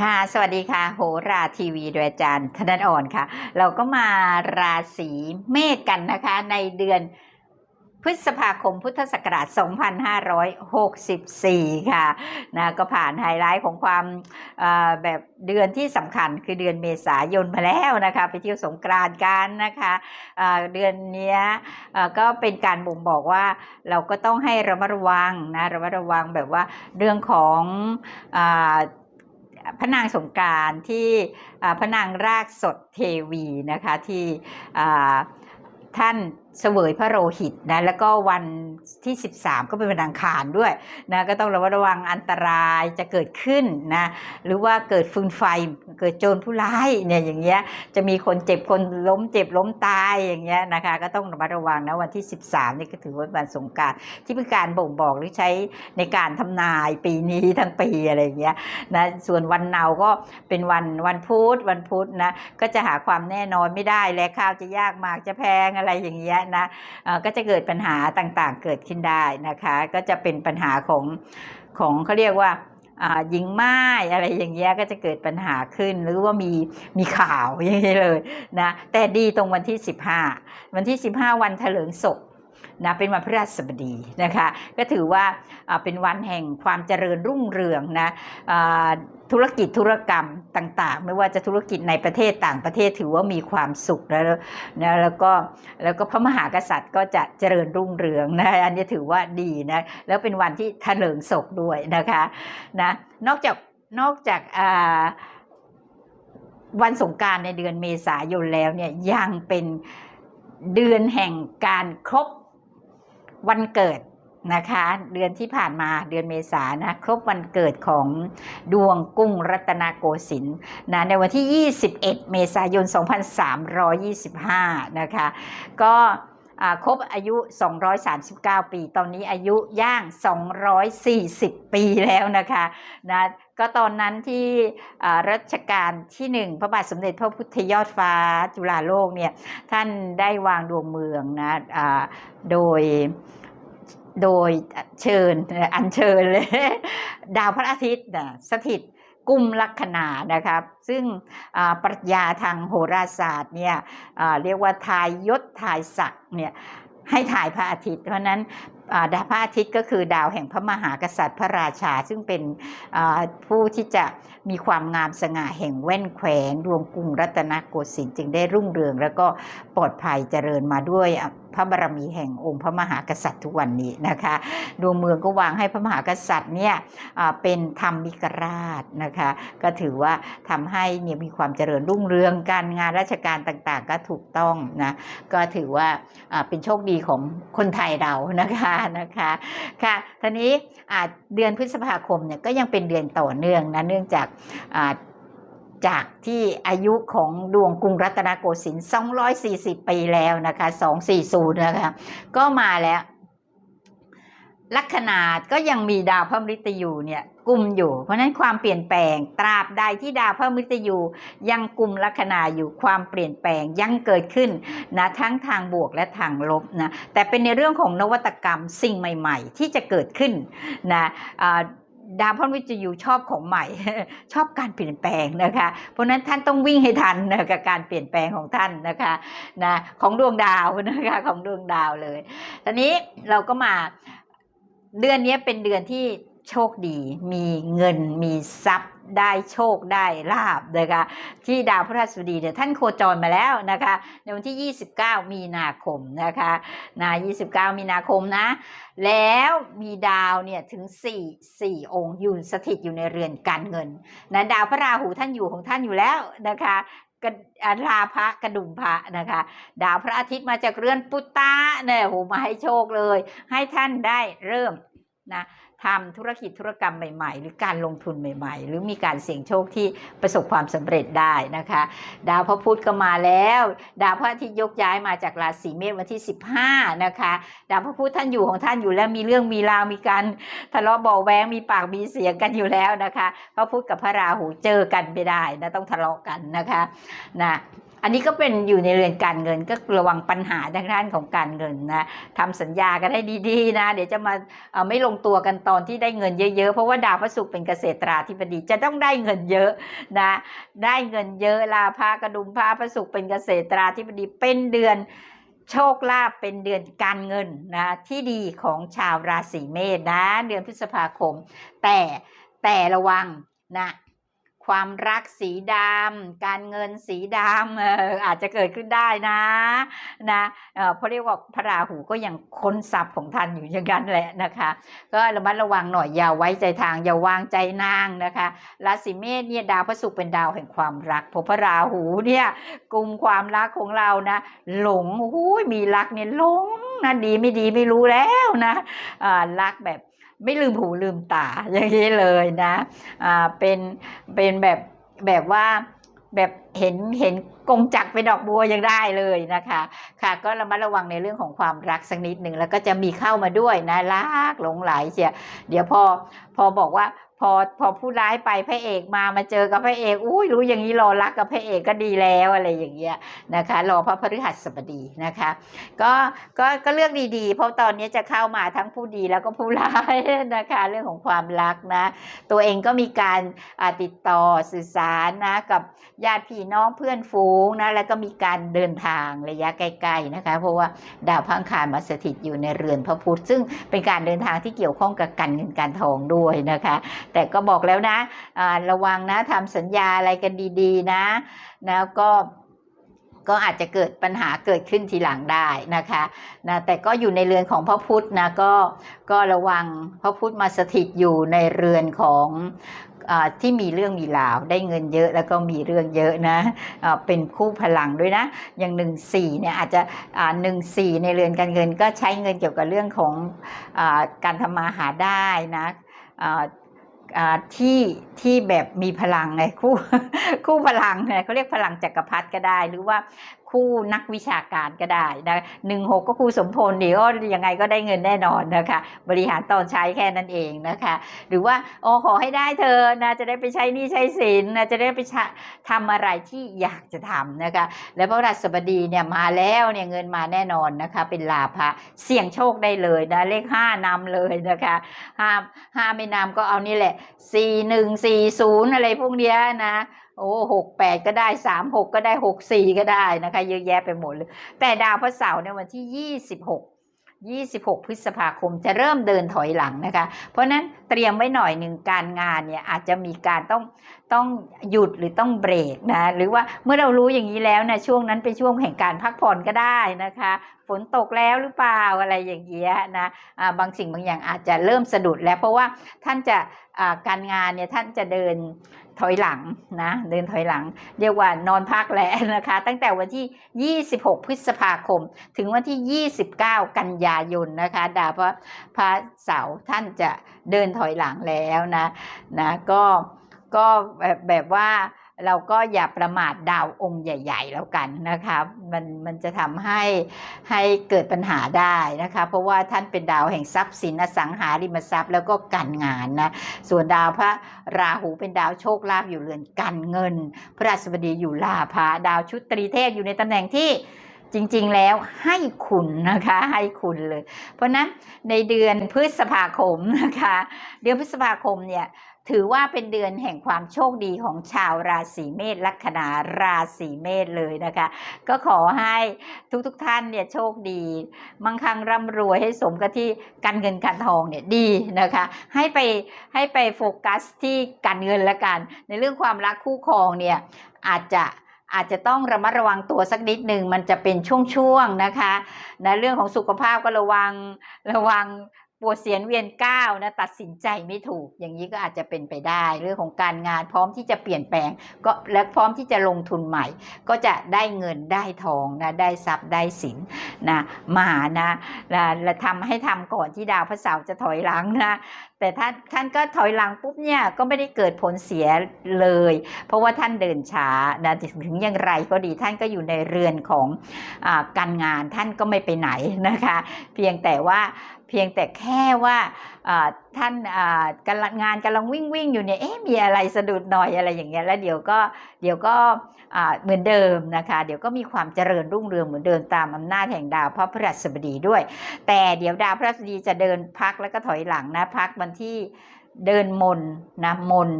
ค่ะ สวัสดีค่ะ โหราทีวีโดยอาจารย์ธนดอ่อนค่ะ เราก็มาราศีเมษกันนะคะ ในเดือนพฤษภาคมพุทธศักราช 2564 ค่ะนะก็ผ่านไฮไลท์ของความแบบเดือนที่สำคัญคือเดือนเมษายนมาแล้วนะคะ ไปเที่ยวสงกรานต์กันนะคะเเดือนนี้ก็เป็นการบ่งบอกว่าเราก็ต้องให้ระมัดระวังนะระมัดระวังแบบว่าเรื่องของอ พระนางสงการที่พระนางรากสดเทวีนะคะที่ท่านเสวยพระโลหิตนะแล้วก็วันที่ 13 ก็เป็นวันอังคารด้วยนะก็ต้องระมัดระวังอันตรายจะเกิดขึ้นนะหรือว่าเกิดฟืนไฟเกิดโจรผู้ร้ายเนี่ยอย่างเงี้ยจะมีคนเจ็บคนล้มเจ็บล้มตายอย่างเงี้ยนะคะก็ต้องระมัดระวังนะวันที่ 13นี่ก็ถือว่าวันสงการที่เป็นการบ่งบอกหรือใช้ในการทำนายปีนี้ทั้งปีอะไรอย่างเงี้ยนะส่วนวันเนาก็เป็นวันวันพุธวันพุธนะก็จะหาความแน่นอนไม่ได้และข้าวจะยากมากจะแพงอะไรอย่างเงี้ยนะก็จะเกิดปัญหาต่างๆ เกิดขึ้นได้นะคะ ก็จะเป็นปัญหาของของเขาเรียกว่าหญิงไม้อะไรอย่างเงี้ยก็จะเกิดปัญหาขึ้นหรือว่ามีมีข่าวอย่างเงี้ยเลยนะแต่ดีตรงวันที่ 15 วันที่ 15 วันเถลิงศพ นะเป็นวันพฤหัสบดีนะคะก็ถือว่าเป็นวันแห่งความเจริญรุ่งเรืองนะธุรกิจธุรกรรมต่างๆ ไม่ว่าจะธุรกิจในประเทศต่างประเทศถือว่ามีความสุขแล้วนะแล้วก็แล้วก็พระมหากษัตริย์ก็จะเจริญรุ่งเรืองนะอันนี้ถือว่าดีนะแล้วเป็นวันที่เถลิงศกด้วยนะคะนะนอกจากนอกจากวันสงการในเดือนเมษายนแล้วเนี่ยยังเป็นเดือนแห่งการครบ วันเกิดนะคะเดือนที่ผ่านมาเดือนเมษานะครบวันเกิดของดวงกุ้งรัตนโกสินทร์นะในวันที่ 21 เมษายน 2325 นะคะก็ ครบอายุ 239 ปี ตอนนี้อายุย่าง 240 ปีแล้วนะคะนะก็ตอนนั้นที่รัชกาลที่หนึ่งพระบาทสมเด็จพระพุทธยอดฟ้าจุฬาโลกเนี่ยท่านได้วางดวงเมืองนะอ่าโดยโดยเชิญอัญเชิญเลย ดาวพระอาทิตย์นะสถิต กุมลัคนานะครับซึ่งปรัชญาทางโหราศาสตร์เนี่ยเรียกว่าทายยศทายศักดิ์เนี่ยให้ถ่ายพระอาทิตย์ เพราะนั้นดาวพระอาทิตย์ก็คือดาวแห่งพระมหากษัตริย์พระราชา ซึ่งเป็นผู้ที่จะมีความงามสง่าแห่งแว่นแขวนดวงกรุงรัตนโกสินทร์จึงได้รุ่งเรือง แล้วก็ปลอดภัยเจริญมาด้วย พระบารมีแห่งองค์พระมหากษัตริย์ทุกวันนี้นะคะดวงเมืองก็วางให้พระมหากษัตริย์เนี่ยเป็นธรรมิกราชนะคะก็ถือว่าทำให้เนี่ยมีความเจริญรุ่งเรืองการงานราชการต่างๆ ก็ถูกต้องนะก็ถือว่าเป็นโชคดีของคนไทยเรานะคะนะคะค่ะทีนี้เดือนพฤษภาคมเนี่ยก็ยังเป็นเดือนต่อเนื่องนะเนื่องจากา จากที่อายุของดวงกรุงรัตนโกสินทร์240 ปีแล้วนะคะ 240 นะคะ ก็มาแล้วลัคนาก็ยังมีดาวพระมฤตยูเนี่ยกลุ่มอยู่ เพราะนั้นความเปลี่ยนแปลงตราบใดที่ดาวพระมฤตยูยังกลุ่มลัคนาอยู่ความเปลี่ยนแปลงยังเกิดขึ้นนะทั้งทางบวกและทางลบนะแต่เป็นในเรื่องของนวัตกรรมสิ่งใหม่ ๆ ที่จะเกิดขึ้นนะ ดาวพระมฤตยูชอบของใหม่ ชอบการเปลี่ยนแปลงนะคะ เพราะฉะนั้นท่านต้องวิ่งให้ทันนะกับการเปลี่ยนแปลงของท่านนะคะนะของดวงดาวนะคะของดวงดาวเลยตอนนี้เราก็มาเดือนนี้เป็นเดือนที่โชคดี มีเงินมีทรัพย์ ได้โชคได้ลาบนะคะที่ดาวพฤหัสบดีเนี่ยท่านโคจรมาแล้วนะคะในวันที่ 29 มีนาคมนะคะนะ29 มีนาคมนะ แล้วมีดาวเนี่ยถึง 4 4 องค์อยู่สถิตอยู่ในเรือนการเงินนะดาวพระราหูท่านอยู่ของท่านอยู่แล้วนะคะกระลาพระกระดุมพระนะคะ ดาวพระอาทิตย์มาจากเรือนปุตตะเนี่ยโหมาให้โชคเลย ให้ท่านได้เริ่ม นะทำธุรกิจธุรกรรมใหม่ๆ หรือการลงทุนใหม่ๆ หรือมีการเสี่ยงโชคที่ประสบความสำเร็จได้นะคะ ดาวพระพุธก็มาแล้ว ดาวพระอาทิตย์ยกย้ายมาจากราศีเมษวันที่ 15 นะคะ ดาวพระพุธท่านอยู่ของท่านอยู่แล้วมีเรื่องมีราวมีการทะเลาะเบาแวงมีปากมีเสียงกันอยู่แล้วนะคะ พระพุธกับพระราหูเจอกันไม่ได้นะต้องทะเลาะกันนะคะนะ อันนี้ก็เป็นอยู่ในเรือนการเงินก็ระวังปัญหาทางด้านของการเงินนะทำสัญญากันให้ดีๆนะ เดี๋ยวจะมาไม่ลงตัวกันตอนที่ได้เงินเยอะๆ เพราะว่าดาวพระศุกร์เป็นเกษตราธิบดีจะต้องได้เงินเยอะนะ ได้เงินเยอะลาภากระดุมพระพระศุกร์เป็นเกษตราธิบดีเป็นเดือนโชคลาภเป็นเดือนการเงินนะที่ดีของชาวราศีเมษนะ เดือนพฤษภาคม แต่แต่ระวังนะ ความรักสีดำการเงินสีดำอออาจจะเกิดขึ้นได้นะนะเพราะเรียกว่าพระราหูก็ยังค้นทรัพย์ของท่านอยู่อย่างนั้นแหละนะคะ ก็ระมัดระวังหน่อยอย่าไว้ใจทางอย่าวางใจนางนะคะราศีเมษเนี่ยดาวพระศุกร์เป็นดาวแห่งความรักพระพระราหูเนี่ยกลุ่มความรักของเรานะ หลงโอ้ยมีรักเนี่ยหลง นะดีไม่ดีไม่รู้แล้วนะรักแบบไม่ลืมหูลืมตาอย่างนี้เลยนะอ่าเป็นเป็นแบบแบบว่าแบบเห็นเห็นกงจักรเป็นดอกบัวยังได้เลยนะคะ ค่ะก็ระมัดระวังในเรื่องของความรักสักนิดหนึ่งแล้วก็จะมีเข้ามาด้วยนะรักหลงไหลเชียเดี๋ยวพอพอบอกว่า พอพอผู้ร้ายไปพระเอกมามาเจอกับพระเอกอุ้ยรู้อย่างนี้รอรักกับพระเอกก็ดีแล้วอะไรอย่างเงี้ยนะคะรอพระพฤหัสบดีนะคะก็ก็ก็เลือกดีๆ เพราะตอนนี้จะเข้ามาทั้งผู้ดีแล้วก็ผู้ร้ายนะคะเรื่องของความรักนะตัวเองก็มีการติดต่อสื่อสารนะกับญาติพี่น้องเพื่อนฝูงนะแล้วก็มีการเดินทางระยะใกล้ๆนะคะเพราะว่าดาวพังคารมาสถิตอยู่ในเรือนพระพุธซึ่งเป็นการเดินทางที่เกี่ยวข้องกับการเงินการทองด้วยนะคะแต่ก็บอกแล้วนะระวังนะทำสัญญาอะไรกันดีๆ นะแล้วก็ก็อาจจะเกิดปัญหาเกิดขึ้นทีหลังได้นะคะนะแต่ก็อยู่ในเรือนของพระพุธนะก็ก็ระวังพระพุธมาสถิตอยู่ในเรือนของที่มีเรื่องมีราวได้เงินเยอะแล้วก็มีเรื่องเยอะนะอ่าเป็นคู่พลังด้วยนะ อย่างหนึ่งสี่เนี่ยอาจจะหนึ่งสี่ในเรือนการเงินก็ใช้เงินเกี่ยวกับเรื่องของอการทำมาหาได้นะ ที่ที่แบบมีพลังไงคู่คู่พลังไงเขาเรียกพลังจักรพรรดิก็ได้ หรือว่า คู่นักวิชาการก็ได้นะหนึ่งหกก็คู่สมพลเดี๋ยวยังไงก็ได้เงินแน่นอนนะคะ บริหารตอนใช้แค่นั้นเองนะคะ หรือว่าอ๋อขอให้ได้เธอนะจะได้ไปใช้หนี้ใช้สินนะจะได้ไปทำอะไรที่อยากจะทำนะคะ แล้วพระราชบดีเนี่ยมาแล้วเนี่ยเงินมาแน่นอนนะคะ เป็นลาภะเสี่ยงโชคได้เลยนะเลขห้านำเลยนะคะห้าห้าไม่นำก็เอานี่แหละสี่หนึ่งสี่ศูนย์อะไรพวกเนี้ยนะ โอ้หกแปดก็ได้สามหกก็ได้หกสี่ก็ได้นะคะ เยอะแยะไปหมดเลย แต่ดาวพระเสาร์ในวันที่ยี่สิบหกยี่สิบหกพฤษภาคมจะเริ่มเดินถอยหลังนะคะ เพราะนั้นเตรียมไว้หน่อยหนึ่งการงานเนี่ยอาจจะมีการต้องต้องหยุดหรือต้องเบรกนะหรือว่าเมื่อเรารู้อย่างนี้แล้วนะช่วงนั้นเป็นช่วงแห่งการพักผ่อนก็ได้นะคะ ฝนตกแล้วหรือเปล่าอะไรอย่างเงี้ยนะอ่าบางสิ่งบางอย่างอาจจะเริ่มสะดุดแล้ว เพราะว่าท่านจะการงานเนี่ยท่านจะเดินถอยหลังนะเดินถอยหลัง เรียกว่านอนพักแล้วนะคะ ตั้งแต่วันที่ 26 พฤษภาคม ถึงวันที่ 29 กันยายนนะคะดาวพระพระเสาร์ท่านจะเดินถอยหลังแล้วนะนะก็ก็แบบแบบว่า เราก็อย่าประมาทดาวองค์ใหญ่ ๆ แล้วกันนะคะมันมันจะทำให้ให้เกิดปัญหาได้นะคะ เพราะว่าท่านเป็นดาวแห่งทรัพย์สินอสังหาริมทรัพย์ แล้วก็การงานนะส่วนดาวพระราหูเป็นดาวโชคลาภอยู่เรือนการเงิน พระราชบดีอยู่ลาภะดาวชุดตรีเทพอยู่ในตำแหน่งที่จริงๆ แล้วให้คุณนะคะให้คุณเลย เพราะนั้นในเดือนพฤษภาคมนะคะ เดือนพฤษภาคมเนี่ย ถือว่าเป็นเดือนแห่งความโชคดีของชาวราศีเมษลัคนาราศีเมษเลยนะคะ ก็ขอให้ทุกๆทท่านเนี่ยโชคดีมั่งคั่งร่ำรวยให้สมกับที่การเงินการทองเนี่ยดีนะคะ ให้ไปให้ไปโฟกัสที่การเงินละกัน ในเรื่องความรักคู่ครองเนี่ยอาจจะอาจจะต้องระมัดระวังตัวสักนิดหนึ่งมันจะเป็นช่วงๆนะคะนะเรื่องของสุขภาพก็ระวังระวัง ปวดเสียนเวียนก้าวนะตัดสินใจไม่ถูก อย่างนี้ก็อาจจะเป็นไปได้เรื่องของการงานพร้อมที่จะเปลี่ยนแปลง ก็และพร้อมที่จะลงทุนใหม่ ก็จะได้เงินได้ทองนะได้ทรัพย์ได้สินนะมานะและและทำให้ทำก่อนที่ดาวพระเสาร์จะถอยหลังนะแต่ท่านท่านก็ถอยหลังปุ๊บเนี่ยก็ไม่ได้เกิดผลเสียเลย เพราะว่าท่านเดินช้านะถึงอย่างไรก็ดีท่านก็อยู่ในเรือนของอการงานท่านก็ไม่ไปไหนนะคะ เพียงแต่ว่า เพียงแต่แค่ว่าท่านกำลังงานกำลังวิ่งวิ่งอยู่เนี่ยเอ๊ะมีอะไรสะดุดหน่อยอะไรอย่างเงี้ยแล้วเดี๋ยวก็เดี๋ยวก็เหมือนเดิมนะคะ เดี๋ยวก็มีความเจริญรุ่งเรืองเหมือนเดิมตามอำนาจแห่งดาวพระพฤหัสบดีด้วย แต่เดี๋ยวดาวพฤหัสบดีจะเดินพักแล้วก็ถอยหลังนะพักวันที่เดินมนนะมน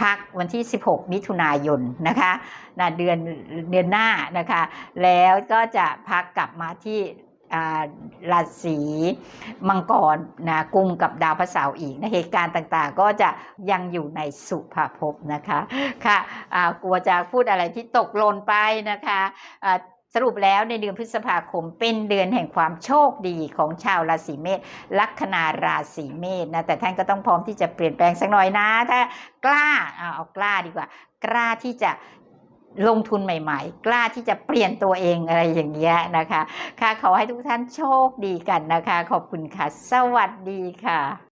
พักวันที่ 16 มิถุนายนนะคะนะเดือนเดือนหน้านะคะ แล้วก็จะพักกลับมาที่ ราศีมังกรนะกุมกับดาวพระเสาร์อีกนะเหตุการณ์ต่างๆ ก็จะยังอยู่ในสุภาภพนะคะค่ะกลัวจะพูดอะไรที่ตกหล่นไปนะคะอ่าสรุปแล้วในเดือนพฤษภาคมเป็นเดือนแห่งความโชคดีของชาวราศีเมษลัคนาราศีเมษนะแต่ท่านก็ต้องพร้อมที่จะเปลี่ยนแปลงสักหน่อยนะ ถ้ากล้าเอาเอากล้าดีกว่ากล้าที่จะ ลงทุนใหม่ๆ กล้าที่จะเปลี่ยนตัวเองอะไรอย่างเงี้ยนะคะ ค่ะขอให้ทุกท่านโชคดีกันนะคะ ขอบคุณค่ะ สวัสดีค่ะ